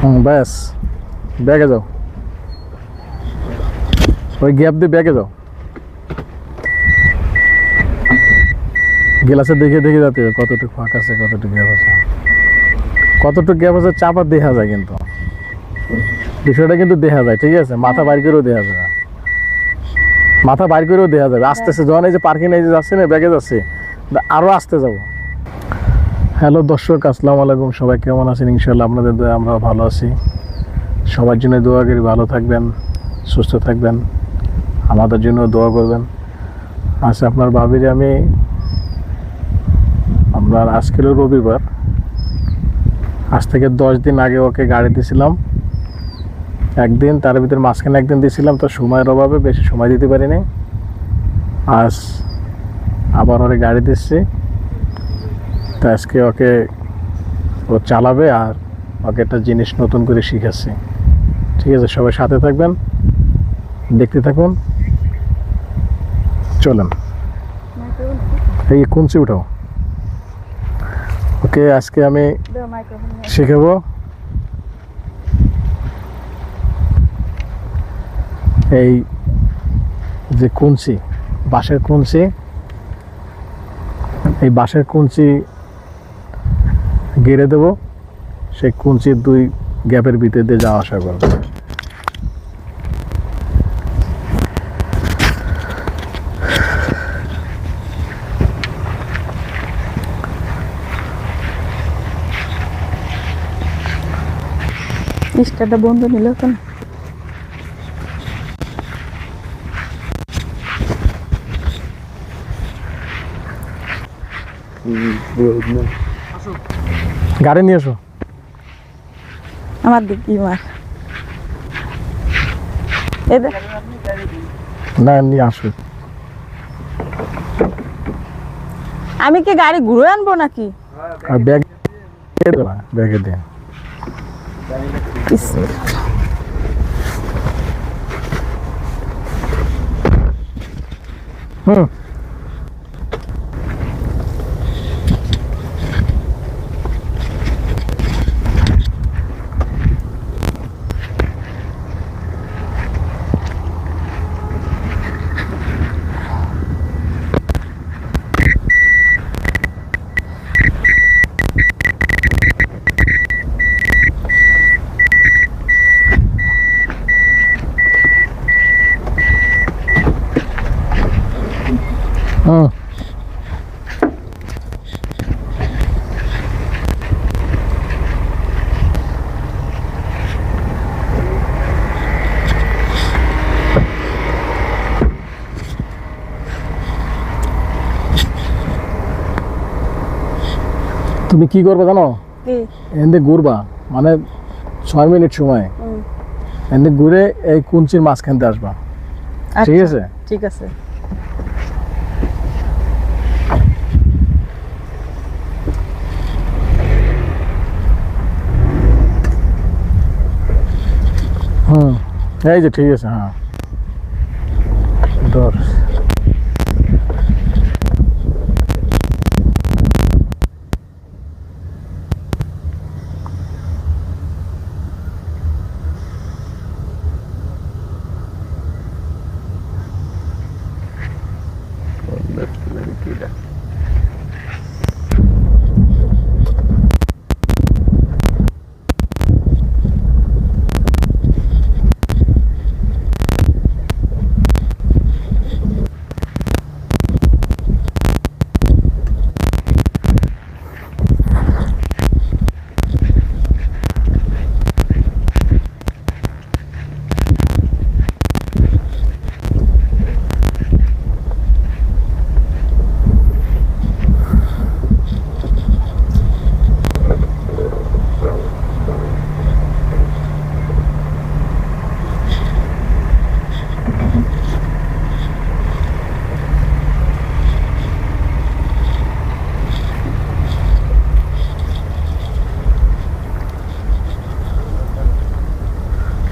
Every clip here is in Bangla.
হুম, ব্যাস। ব্যাগে যাও। ওই গ্যাপ দিয়ে ব্যাগে যাও। গেলাসে দেখে দেখে যাতে কতটুকু ফাঁক আছে, কতটুকু গ্যাপ আছে। কতটুকু গ্যাপ আছে, চাপা দেখা যায় কিন্তু। বিষয়টা কিন্তু দেখা যায়, ঠিক আছে? মাথা বাইর করেও দেখা যায়। মাথা বাইর করেও দেখা যাবে। আস্তে আস্তে যখন এই যে পার্কিং এই যে যাচ্ছে না, ব্যাগে যাচ্ছে আরও আসতে যাব। হ্যালো দর্শক, আসসালামু আলাইকুম। সবাই কেমন আছেন? ইনশাল্লাহ আপনাদের দোয়া, আমরা ভালো আছি। সবার জন্য দোয়া করি, ভালো থাকবেন, সুস্থ থাকবেন, আমাদের জন্য দোয়া করবেন। আচ্ছা আপনার ভাবির আমি, আপনার আজকের রবিবার। আজ থেকে দশ দিন আগে ওকে গাড়ি দিয়েছিলাম। একদিন তার ভিতরে মাঝখানে একদিন দিয়েছিলাম, তো সময়ের অভাবে বেশি সময় দিতে পারিনি। আজ আবার ওরে গাড়ি দিচ্ছি। তো আজকে ওকে ও চালাবে আর ওকে একটা জিনিস নতুন করে শিখাচ্ছি। ঠিক আছে, সবাই সাথে থাকবেন, দেখতে থাকুন। চলেন। এই কুঞ্চি উঠাও। ওকে, আজকে আমি শিখাবো। এই যে কুঞ্চি, বাঁশের কুঞ্চি, এই বাঁশের কুঞ্চি গেড়ে দেব। সেই কুঞ্চির দুই গ্যাপের ভিতর দিয়ে যাওয়া আসা করবে। স্টারটা বন্ধ নিল তো না গাড়ি নিয়ে এসো। আমার দিক কি মার। এদের না নিয়ে আসো। আমি কি গাড়ি ঘুরে আনব নাকি? আর ব্যাগ ব্যাগে দিয়ে। হুম হুম। তুমি কি করবে জানো? এনে ঘুরবা মানে ছয় মিনিট সময়। এনে ঘুরে এই কুঞ্চির মাঝখানতে আসবা। ঠিক আচ্ছা, আছে? ঠিক আছে। হুম এই যে ঠিক আছে হ্যাঁ। ধর।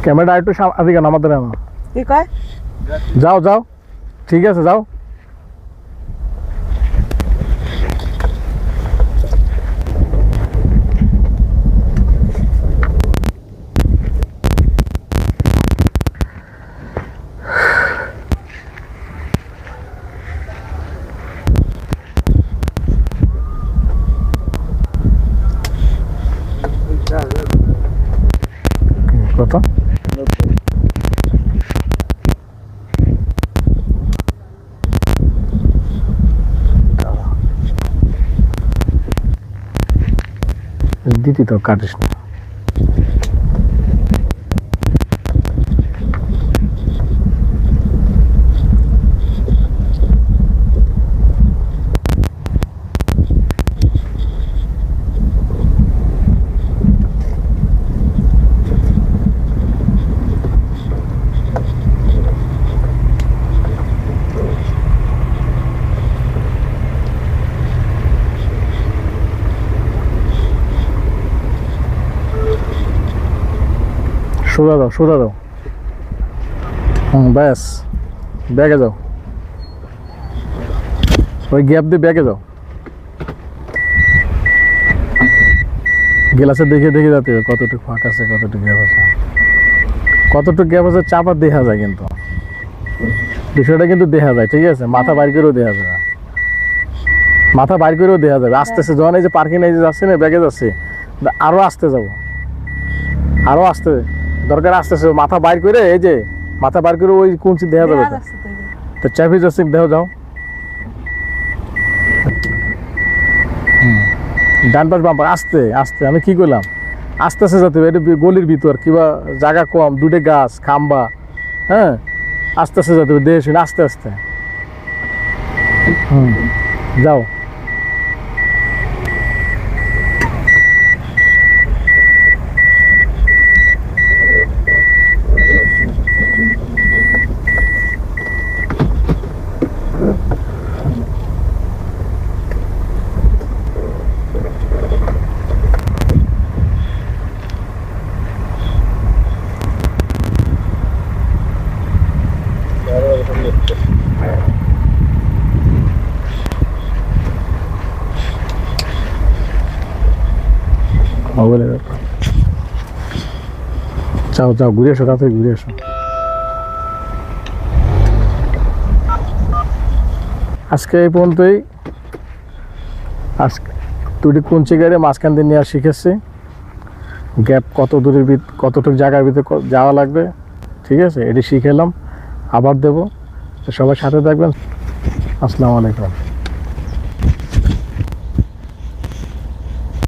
ক্যামেরাটা একটু আদিকে নামাতে না কি কয়? যাও যাও। ঠিক আছে যাও। কত? দিতি তো কাটিস সোজা দাও সোজা দাও। হুম, ব্যাস। ব্যাগে যাও। ওই গ্যাপ দিয়ে ব্যাগে যাও। গ্লাসে দেখে দেখে যাতে কতটুকু ফাঁক আছে, কতটুকু গ্যাপ আছে। কতটুকু গ্যাপ আছে চাপা দেখা যায় কিন্তু। বিষয়টা কিন্তু দেখা যায়, ঠিক আছে? মাথা বাইর করেও দেখা যায়। মাথা বাইর করেও দেখা যাবে। আস্তে আস্তে যখন এই যে পার্কিং এই যে যাচ্ছে না, ব্যাগে যাচ্ছে, আরও আসতে যাব। আরও আসতে দরকার আস্তে আস্তে মাথা বাইর করে এই যে মাথা বাইর করে ওই কুঞ্চি দেখা যাবে তো। চাবি যাচ্ছে দেহ যাও। ডান পাশ বাম আস্তে আস্তে আমি কি করলাম? আস্তে আস্তে যেতে হবে এটা গলির ভিতর কিবা জায়গা কম দুটো গাছ খাম্বা হ্যাঁ? আস্তে আস্তে যেতে হবে দেশ আস্তে আস্তে। হুম যাও। মোবাইলে দেখো যাও যাও ঘুরে এসো, তাড়াতাড়ি ঘুরে এসো। আজকে এই পর্যন্তই। আজকে দুটি কুঞ্চি গাড়ি মাঝখান দিয়ে নেওয়া শিখেছি। গ্যাপ কত দূরের ভিত কতটুকু জায়গার ভিতরে যাওয়া লাগবে, ঠিক আছে? এটি শিখেলাম আবার দেবো। সবাই সাথে থাকবেন। আসসালামু আলাইকুম।